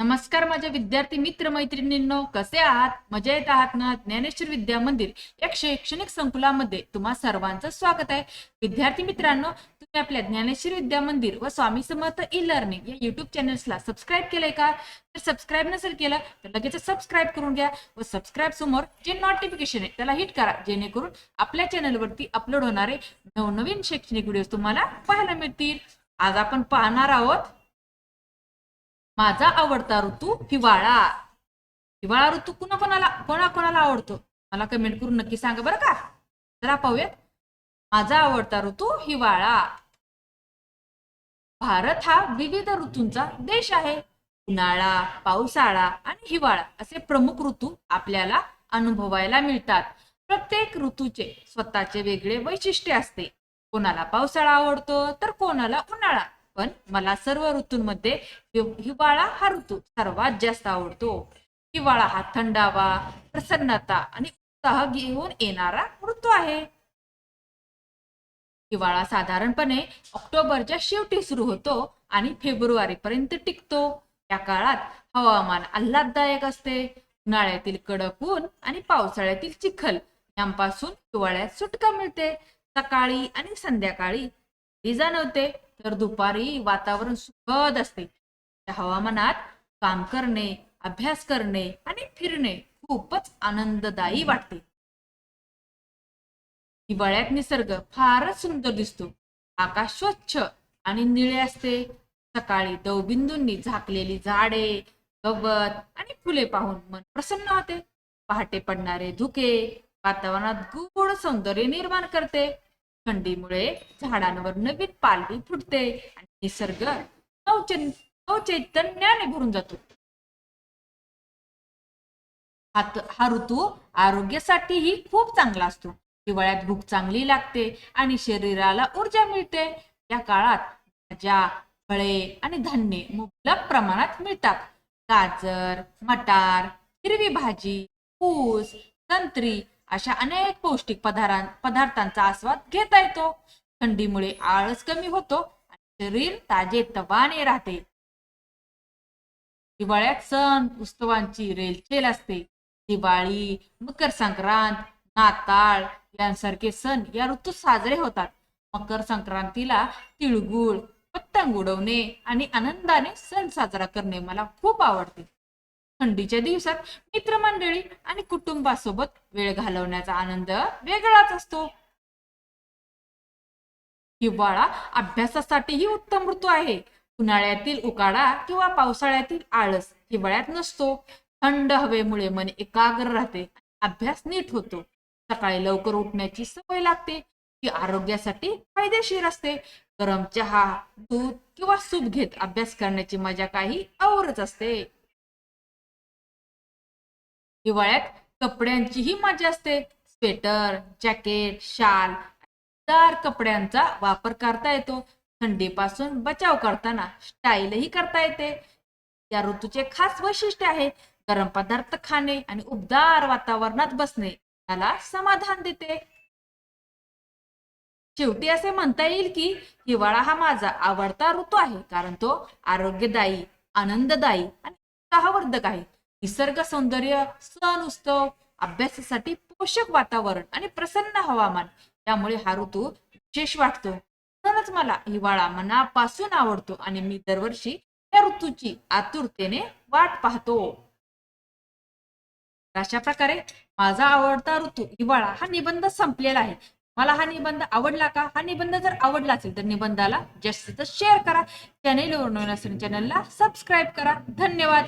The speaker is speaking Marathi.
नमस्कार माझ्या विद्यार्थी मित्र मैत्रिणींनो कसे आहात? मजेत आहात ना? ज्ञानेश्वर विद्या मंदिर या शैक्षणिक संकुलामध्ये तुम्हा सर्वांचं स्वागत आहे. विद्यार्थी मित्रांनो तुम्ही आपल्या ज्ञानेश्वर विद्या मंदिर व स्वामी समर्थ ई लर्निंग या युट्यूब चॅनल्सला सबस्क्राईब केलंय का? तर सबस्क्राईब नसेल केलं तर लगेच सबस्क्राईब करून घ्या व सबस्क्राईब समोर जे नोटिफिकेशन आहे त्याला हिट करा. जेणेकरून आपल्या चॅनलवरती अपलोड होणारे नवनवीन शैक्षणिक व्हिडिओ तुम्हाला पाहायला मिळतील. आज आपण पाहणार आहोत माझा आवडता ऋतू हिवाळा. हिवाळा ऋतू कुणा कोणाला कोणा कोणाला आवडतो? मला कमेंट करून नक्की सांगा बरं का. जरा पाहूयात. माझा आवडता ऋतू हिवाळा. भारत हा विविध ऋतूंचा देश आहे. उन्हाळा पावसाळा आणि हिवाळा असे प्रमुख ऋतू आपल्याला अनुभवायला मिळतात. प्रत्येक ऋतूचे स्वतःचे वेगळे वैशिष्ट्य असते. कोणाला पावसाळा आवडतो तर कोणाला उन्हाळा. पण मला सर्व ऋतूंमध्ये हिवाळा हा ऋतू सर्वात जास्त आवडतो. हिवाळा हा थंडावा प्रसन्नता आणि उत्साह घेऊन येणारा ऋतू आहे. हिवाळा साधारणपणे ऑक्टोबरच्या शेवटी सुरू होतो आणि फेब्रुवारी पर्यंत टिकतो. या काळात हवामान आल्हाददायक असते. उन्हाळ्यातील कडक ऊन आणि पावसाळ्यातील चिखल यांपासून हिवाळ्यात सुटका मिळते. सकाळी आणि संध्याकाळी जाणवते तर दुपारी वातावरण सुखद असते. त्या हवामानात काम करणे अभ्यास करणे आणि फिरणे खूपच आनंददायी वाटते. हिवाळ्यात निसर्ग फारच सुंदर दिसतो. आकाश स्वच्छ आणि निळे असते. सकाळी दवबिंदूंनी झाकलेली झाडे गवत आणि फुले पाहून मन प्रसन्न होते. पहाटे पडणारे धुके वातावरणात गूढ सौंदर्य निर्माण करते. थंडीमुळे झाडांवर नवीन पालवी फुटते आणि निसर्ग नवचैन नवचैतन्याने भरून जातो. हा हा ऋतू आरोग्यासाठीही खूप चांगला असतो. हिवाळ्यात भूक चांगली लागते आणि शरीराला ऊर्जा मिळते. या काळात भाज्या फळे आणि धान्य मुबलक प्रमाणात मिळतात. गाजर मटार हिरवी भाजी ऊस संत्री अशा अनेक पौष्टिक पदार्थ पदार्थांचा आस्वाद घेता येतो. थंडीमुळे आळस कमी होतो शरीर ताजे तवाने राहते. हिवाळ्यात सण उत्सवांची रेलचेल असते. दिवाळी मकर संक्रांत नाताळ यांसारखे सण या ऋतूत साजरे होतात. मकर संक्रांतीला तिळगुळ पतंग उडवणे आणि आनंदाने सण साजरा करणे मला खूप आवडते. थंडीच्या दिवसात मित्रमंडळी आणि कुटुंबासोबत वेळ घालवण्याचा आनंद वेगळाच असतो. हिवाळा अभ्यासासाठीही उत्तम ऋतू आहे. उन्हाळ्यातील उकाडा किंवा पावसाळ्यातील आळस हिवाळ्यात नसतो. थंड हवेमुळे मन एकाग्र राहते. अभ्यास नीट होतो. सकाळी लवकर उठण्याची सवय लागते. ती आरोग्यासाठी फायदेशीर असते. गरम चहा दूध किंवा सूप घेत अभ्यास करण्याची मजा काही औरच असते. हिवाळ्यात कपड्यांचीही मजा असते. स्वेटर जॅकेट शाल दार कपड्यांचा वापर करता येतो. थंडीपासून बचाव करताना स्टाईलही करता येते. या ऋतूचे खास वैशिष्ट्य आहे गरम पदार्थ खाणे आणि उबदार वातावरणात बसणे त्याला समाधान देते. शेवटी असे म्हणता येईल की हिवाळा हा माझा आवडता ऋतू आहे कारण तो आरोग्यदायी आनंददायी आणि उत्साहवर्धक आहे. निसर्ग सौंदर्य सण उत्सव अभ्यासासाठी पोषक वातावरण आणि प्रसन्न हवामान. त्यामुळे हा ऋतू विशेष वाटतो. म्हणूनच मला हिवाळा मनापासून आवडतो आणि मी दरवर्षी या ऋतूची आतुरतेने वाट पाहतो. अशा प्रकारे माझा आवडता ऋतू हिवाळा हा निबंध संपलेला आहे. मला हा निबंध आवडला का? हा निबंध जर आवडला असेल तर निबंधाला जास्तीत जास्त शेअर करा. चॅनेलवर नवीन असेल चॅनलला सबस्क्राईब करा. धन्यवाद.